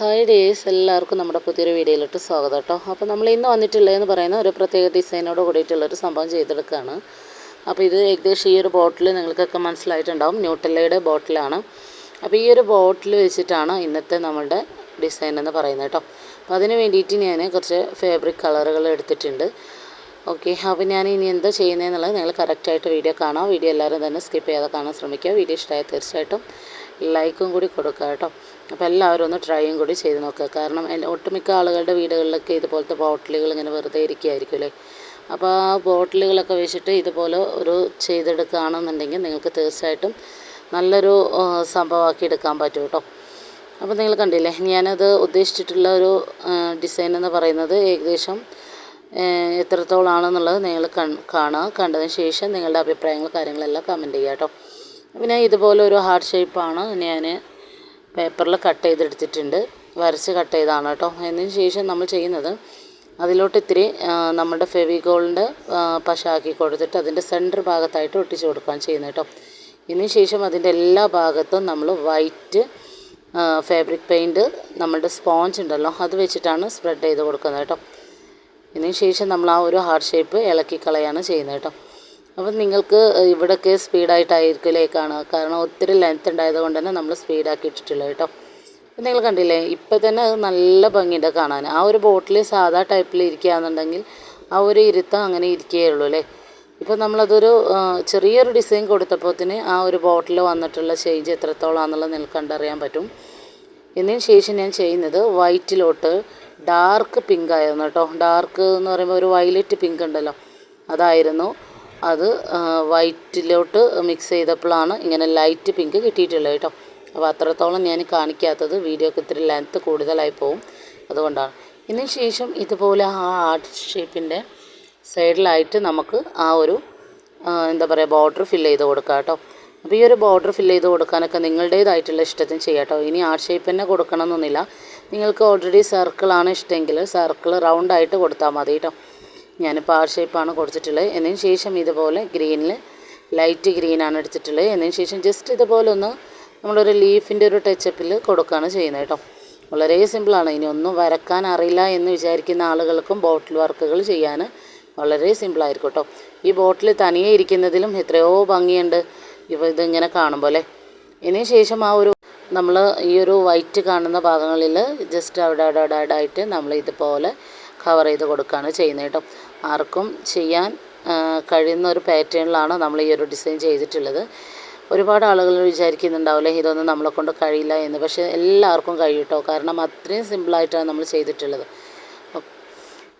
Hi days എല്ലാവർക്കും നമ്മുടെ പുതിയൊരു വീഡിയോയിലോട്ട് സ്വാഗതം കേട്ടോ. അപ്പോൾ നമ്മൾ ഇന്ന് വന്നിട്ടുള്ളതെന്ന് പറയുന്ന ഒരു പ്രത്യേക ഡിസൈനോട് കൂടിയിട്ടുള്ളൊരു സംഭവം ചെയ്തെടുക്കുകയാണ്. അപ്പോൾ ഇത് ഏകദേശം ഈ ഒരു ബോട്ടിൽ നിങ്ങൾക്കൊക്കെ മനസ്സിലായിട്ടുണ്ടാവും. ന്യൂട്ടല്ലയുടെ ബോട്ടിലാണ്. അപ്പോൾ ഈ ഒരു ബോട്ടിൽ വെച്ചിട്ടാണ് ഇന്നത്തെ നമ്മളുടെ ഡിസൈൻ എന്ന് പറയുന്നത് കേട്ടോ. അപ്പോൾ അതിന് വേണ്ടിയിട്ട് ഞാൻ കുറച്ച് ഫാബ്രിക് കളറുകൾ എടുത്തിട്ടുണ്ട്. ഓക്കെ അപ്പോൾ ഞാൻ ഇനി എന്താ ചെയ്യുന്നതെന്നുള്ളത് നിങ്ങൾ കറക്റ്റായിട്ട് വീഡിയോ കാണാം. വീഡിയോ എല്ലാവരും തന്നെ സ്കിപ്പ് ചെയ്യാതെ കാണാൻ ശ്രമിക്കുക. വീഡിയോ ഇഷ്ടമായ തീർച്ചയായിട്ടും ലൈക്കും കൂടി കൊടുക്കുക കേട്ടോ. അപ്പോൾ എല്ലാവരും ഒന്ന് ട്രൈയും കൂടി ചെയ്ത് നോക്കുക. കാരണം ഒട്ടുമിക്ക ആളുകളുടെ വീടുകളിലൊക്കെ ഇതുപോലത്തെ ബോട്ടിലുകൾ ഇങ്ങനെ വെറുതെ ഇരിക്കുകയായിരിക്കും അല്ലേ? അപ്പോൾ ആ ബോട്ടിലുകളൊക്കെ വെച്ചിട്ട് ഇതുപോലെ ഒരു ചെയ്തെടുക്കുകയാണെന്നുണ്ടെങ്കിൽ നിങ്ങൾക്ക് തീർച്ചയായിട്ടും നല്ലൊരു സംഭവമാക്കി എടുക്കാൻ പറ്റും കേട്ടോ. അപ്പോൾ നിങ്ങൾ കണ്ടില്ലേ ഞാനത് ഉദ്ദേശിച്ചിട്ടുള്ള ഒരു ഡിസൈൻ എന്ന് പറയുന്നത് ഏകദേശം എത്രത്തോളാണെന്നുള്ളത് നിങ്ങൾ കാണുക. കണ്ടതിന് ശേഷം നിങ്ങളുടെ അഭിപ്രായങ്ങൾ കാര്യങ്ങളെല്ലാം കമന്റ് ചെയ്യുക കേട്ടോ. പിന്നെ ഇതുപോലെ ഒരു ഹാർട്ട് ഷേപ്പാണ് ഞാൻ പേപ്പറിൽ കട്ട് ചെയ്തെടുത്തിട്ടുണ്ട്. വരച്ച് കട്ട് ചെയ്താണ് കേട്ടോ. അതിന് ശേഷം നമ്മൾ ചെയ്യുന്നത് അതിലോട്ട് ഇത്തിരി നമ്മുടെ ഫെവിഗോളിന്റെ പശ ആക്കി കൊടുത്തിട്ട് അതിന്റെ സെന്റർ ഭാഗത്തായിട്ട് ഒട്ടിച്ച് കൊടുക്കുകയാണ് ചെയ്യുന്നത് കേട്ടോ. ഇതിന് ശേഷം അതിന്റെ എല്ലാ ഭാഗത്തും നമ്മൾ വൈറ്റ് ഫാബ്രിക് പെയിന്റ് നമ്മുടെ സ്പോഞ്ച് ഉണ്ടല്ലോ അത് വെച്ചിട്ടാണ് സ്പ്രെഡ് ചെയ്ത് കൊടുക്കുന്നത് കേട്ടോ. ഇതിന് ശേഷം നമ്മൾ ആ ഒരു ഹാർട്ട് ഷേപ്പ് ഇളക്കി കളയാണ് ചെയ്യുന്നത് കേട്ടോ. അപ്പം നിങ്ങൾക്ക് ഇവിടെയൊക്കെ സ്പീഡായിട്ടായിരിക്കില്ലേ കാണുക. കാരണം ഒത്തിരി ലെങ്ത് ഉണ്ടായത് കൊണ്ട് തന്നെ നമ്മൾ സ്പീഡാക്കി ഇട്ടിട്ടുള്ളത് കേട്ടോ. നിങ്ങൾ കണ്ടില്ലേ ഇപ്പം തന്നെ അത് നല്ല ഭംഗിയുണ്ട് കാണാൻ. ആ ഒരു ബോട്ടിൽ സാധാ ടൈപ്പിൽ ഇരിക്കുകയാണെന്നുണ്ടെങ്കിൽ ആ ഒരു ഇരുത്തം അങ്ങനെ ഇരിക്കുകയുള്ളൂ അല്ലേ? ഇപ്പം നമ്മളതൊരു ചെറിയൊരു ഡിസൈൻ കൊടുത്തപ്പോത്തിന് ആ ഒരു ബോട്ടിൽ വന്നിട്ടുള്ള ചേഞ്ച് എത്രത്തോളാണെന്നുള്ളത് നിങ്ങൾക്ക് കണ്ടറിയാൻ പറ്റും. ഇതിന് ശേഷം ഞാൻ ചെയ്യുന്നത് വൈറ്റിലോട്ട് ഡാർക്ക് പിങ്ക് ആയിരുന്നു കേട്ടോ. ഡാർക്ക് എന്ന് പറയുമ്പോൾ ഒരു വയലറ്റ് പിങ്ക് ഉണ്ടല്ലോ. അതായിരുന്നു. അത് വൈറ്റിലോട്ട് മിക്സ് ചെയ്തപ്പോഴാണ് ഇങ്ങനെ ലൈറ്റ് പിങ്ക് കിട്ടിയിട്ടുള്ളത് കേട്ടോ. അപ്പോൾ അത്രത്തോളം ഞാൻ കാണിക്കാത്തത് വീഡിയോക്ക് ഇത്തിരി ലെങ്ത്ത് കൂടുതലായി പോവും. അതുകൊണ്ടാണ്. ഇതിന് ശേഷം ഇതുപോലെ ആ ആർട്ട് ഷേപ്പിന്റെ സൈഡിലായിട്ട് നമുക്ക് ആ ഒരു എന്താ പറയുക ബോർഡർ ഫില്ല് ചെയ്ത് കൊടുക്കാം കേട്ടോ. അപ്പോൾ ഈ ഒരു ബോർഡർ ഫില്ല് ചെയ്ത് കൊടുക്കാനൊക്കെ നിങ്ങളുടേതായിട്ടുള്ള ഇഷ്ടത്തിന് ചെയ്യാം കേട്ടോ. ഇനി ആർട്ട് ഷേപ്പ് തന്നെ കൊടുക്കണമെന്നൊന്നുമില്ല. നിങ്ങൾക്ക് ഓൾറെഡി സർക്കിളാണ് ഇഷ്ടമെങ്കിൽ സർക്കിൾ റൗണ്ട് റൗണ്ടായിട്ട് കൊടുത്താൽ മതി കേട്ടോ ഞാനിപ്പോൾ ആ ഷേപ്പാണ് കൊടുത്തിട്ടുള്ളത്. എന്നതിന് ശേഷം ഇതുപോലെ ഗ്രീനിൽ ലൈറ്റ് ഗ്രീനാണ് എടുത്തിട്ടുള്ളത്. എന്നതിന് ശേഷം ജസ്റ്റ് ഇതുപോലെ ഒന്ന് നമ്മളൊരു ലീഫിന്റെ ഒരു ടച്ചപ്പിൽ കൊടുക്കുകയാണ് ചെയ്യുന്നത് കേട്ടോ വളരെ സിമ്പിളാണ് ഇനി ഒന്നും വരക്കാൻ അറിയില്ല എന്ന് വിചാരിക്കുന്ന ആളുകൾക്കും ബോട്ടിൽ വർക്കുകൾ ചെയ്യാൻ വളരെ സിമ്പിളായിരിക്കും കേട്ടോ ഈ ബോട്ടിൽ തനിയെ ഇരിക്കുന്നതിലും എത്രയോ ഭംഗിയുണ്ട്. ഇപ്പോൾ ഇതിങ്ങനെ കാണുമ്പോൾ അല്ലേ? ഇതിന് ശേഷം ആ ഒരു നമ്മൾ ഈ ഒരു വൈറ്റ് കാണുന്ന ഭാഗങ്ങളിൽ ജസ്റ്റ് അവിടെ അവിടെ അവിടെ അവിടെ ആയിട്ട് നമ്മൾ ഇതുപോലെ കവർ ചെയ്ത് കൊടുക്കുകയാണ് ചെയ്യുന്നത് കേട്ടോ. ആർക്കും ചെയ്യാൻ കഴിയുന്ന ഒരു പാറ്റേണിലാണ് നമ്മൾ ഈ ഒരു ഡിസൈൻ ചെയ്തിട്ടുള്ളത്. ഒരുപാട് ആളുകൾ വിചാരിക്കുന്നുണ്ടാവില്ലേ ഇതൊന്നും നമ്മളെ കൊണ്ട് കഴിയില്ല എന്ന്. പക്ഷേ എല്ലാവർക്കും കഴിയും കേട്ടോ. കാരണം അത്രയും സിമ്പിളായിട്ടാണ് നമ്മൾ ചെയ്തിട്ടുള്ളത്.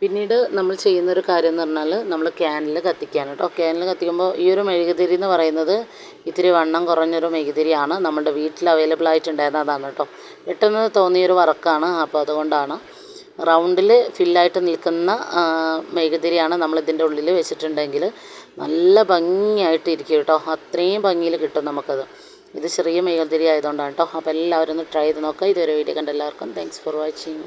പിന്നീട് നമ്മൾ ചെയ്യുന്നൊരു കാര്യം എന്ന് പറഞ്ഞാൽ നമ്മൾ ക്യാനിൽ കത്തിക്കുകയാണ് കേട്ടോ ക്യാനിൽ കത്തിക്കുമ്പോൾ ഈ ഒരു മെഴുകുതിരി എന്ന് പറയുന്നത് ഇത്തിരി വണ്ണം കുറഞ്ഞൊരു മെഴുകുതിരിയാണ്. നമ്മുടെ വീട്ടിൽ അവൈലബിൾ ആയിട്ടുണ്ടായിരുന്ന അതാണ് കേട്ടോ പെട്ടെന്ന് തോന്നിയൊരു വർക്കാണ് അപ്പോൾ അതുകൊണ്ടാണ് റൗണ്ടിൽ ഫില്ലായിട്ട് നിൽക്കുന്ന മെഴുകുതിരിയാണ് നമ്മളിതിന്റെ ഉള്ളിൽ വെച്ചിട്ടുണ്ടെങ്കിൽ നല്ല ഭംഗിയായിട്ട് ഇരിക്കും കേട്ടോ അത്രയും ഭംഗിയിൽ കിട്ടും നമുക്കത്. ഇത് ചെറിയ മെഴുകുതിരി ആയതുകൊണ്ടാണ് കേട്ടോ അപ്പോൾ എല്ലാവരും ഒന്ന് ട്രൈ ചെയ്ത് നോക്കുക ഇതുവരെ വീഡിയോ കണ്ട എല്ലാവർക്കും താങ്ക്സ് ഫോർ വാച്ചിങ്